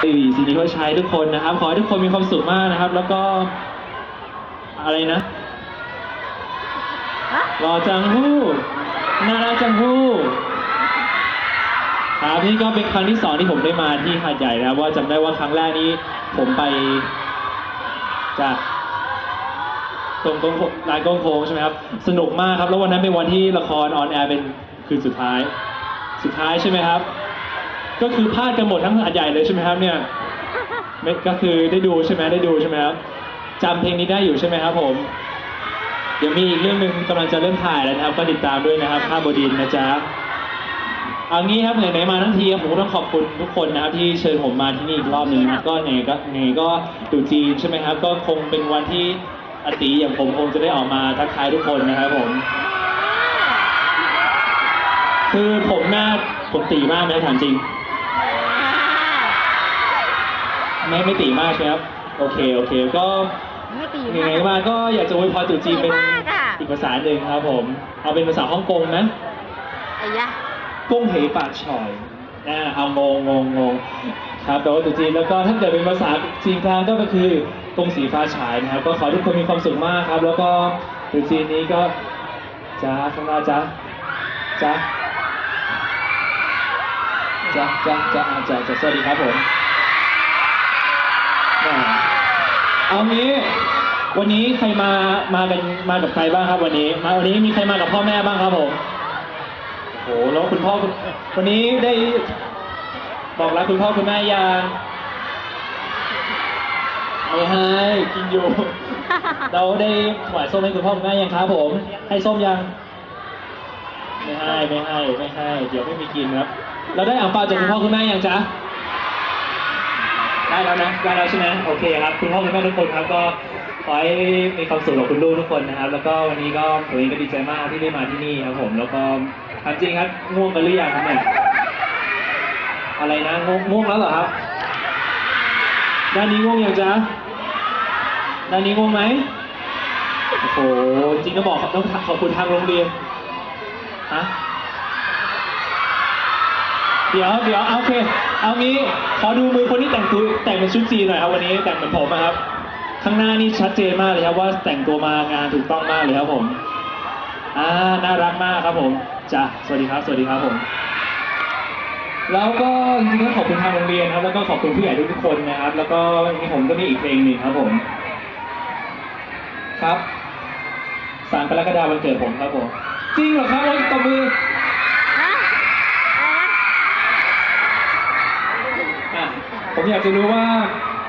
ซีนีเขาใช้ทุกคนนะครับ ขอให้ทุกคนมีความสุขมากนะครับ แล้วก็อะไรนะฮะรอจังฮู้น่ารักจังฮู้ครับนี่ก็เป็นครั้งที่สองที่ผมได้มาที่หาดใหญ่นะครับ ว่าจำได้ว่าครั้งแรกนี้ ผมไปจากตรงตรงลานกงโค้งใช่ไหมครับ สนุกมากครับ แล้ววันนั้นเป็นวันที่ละครออนแอร์เป็นคืนสุดท้าย สุดท้ายใช่ไหมครับ ก็คือพลาดกันหมดทั้งหาดใหญ่เลยใช่ไหมครับเนี่ยไม่ก็คือได้ดูใช่ไหมได้ดูใช่ไหมครับจำเพลงนี้ได้อยู่ใช่ไหมครับ ผม เดี๋ยวมีอีกเรื่องหนึ่งกำลังจะเริ่มถ่ายแล้วนะครับ ก็ติดตามด้วยนะครับข้าบดินนะจ๊ะเอางี้ครับไหนๆมาทั้งทีผมก็ต้องขอบคุณทุกคนนะครับที่เชิญผมมาที่นี่อีกรอบหนึ่งนะก็ไหนก็ไหนก็ตรุจีนใช่ไหมครับ ก็คงเป็นวันที่อติอย่างผมคงจะได้ออกมาทักทายทุกคนนะครับผม คือผมหน้าผมตีมากไหมถามจริง ไม่ไม่ตีมากใช่ไหมครับ โอเค โอเค ก็ไม่ตียังไงมาก็อยากจะอวยพรตรุษจีนเป็นตีมากอะ อีกภาษาหนึ่งครับผม เอาเป็นภาษาฮ่องกงนะ ไอ้ยะก้งเหปากฉ่อยนะเอางงงงงงครับแต่ว่าตรุษจีนแล้วก็ถ้าเกิดเป็นภาษาจีนกลางก็คือกงสีฟ้าฉายนะครับ ก็ขอให้ทุกคนมีความสุขมากครับ แล้วก็ตรุษจีนนี้ก็จ้าข้างหน้าจ้าจ้าจ้าจ้าจ้าจ้าจ้าสวัสดีครับผมแหม เอางี้วันนี้ใครมามากันมากับใครบ้างครับ วันนี้มาวันนี้มีใครมากับพ่อแม่บ้างครับผมโอ้โหแล้วคุณพ่อคุณวันนี้ได้บอกรักคุณพ่อคุณแม่ยังไม่ให้กินอยู่ เราได้ถวายส้มให้คุณพ่อคุณแม่ยังครับผม ให้ส้มยัง ไม่ให้ไม่ให้ไม่ให้ เดี๋ยวไม่มีกินครับ เราได้อ่างเปาจากคุณพ่อคุณแม่ยังจ๊ะ ได้แล้วนะได้แล้วใช่ไหมโอเคครับคุณพ่อคุณแม่ทุกคนครับก็ขอให้มีความสุขกับคุณลูกทุกคนนะครับ แล้วก็วันนี้ก็ผมเองก็ดีใจมากที่ได้มาที่นี่ครับผมแล้วก็ถามจริงครับง่วงกันหรือยังครับเนี่ยอะไรนะง่วงง่วงแล้วเหรอครับด้านนี้ง่วงยังจ๊ะด้านนี้ง่วงไหมโอ้โหจริงต้องบอกต้องขอบคุณทางโรงเรียนฮะ เดี๋ยวเดี๋ยวเอาโอเค เอางี้ขอดูมือคนที่แต่งตัวแต่งเป็นชุดจีนหน่อยครับวันนี้แต่งเหมือนผมนะครับ ข้างหน้านี่ชัดเจนมากเลยครับว่าแต่งตัวมางานถูกต้องมากเลยครับผมอ่าน่ารักมากครับผมจ้ะสวัสดีครับ สวัสดีครับผม แล้วก็จริงๆก็ขอบคุณทางโรงเรียนครับ แล้วก็ขอบคุณผู้ใหญ่ทุกๆคนนะครับ แล้วก็นี่ผมก็มีอีกเพลงหนึ่งครับผม ครับสามกรกฎาคมวันเกิดผมครับผม จริงเหรอครับโอ้ยตบมือ ฮะอะไรนะ อะผม อยากจะรู้ว่า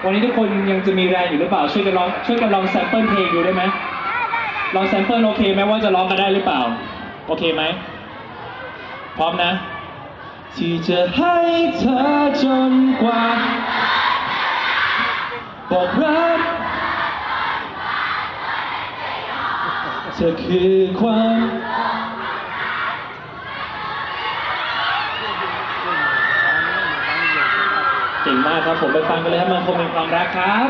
วันนี้ทุกคนยังจะมีแรงอยู่หรือเปล่าช่วยกันร้องช่วยกันลองแซมเปิลเพลงดูได้ไหมลองแซมเปิลโอเคไหมว่าจะร้องกันได้หรือเปล่า โอเคไหมพร้อมนะ ที่จะให้เธอจนกว่าบอกรักเธอคือความ เก่งมากครับผมไปฟังกันเลยครับมาคมเป็นความรักครับ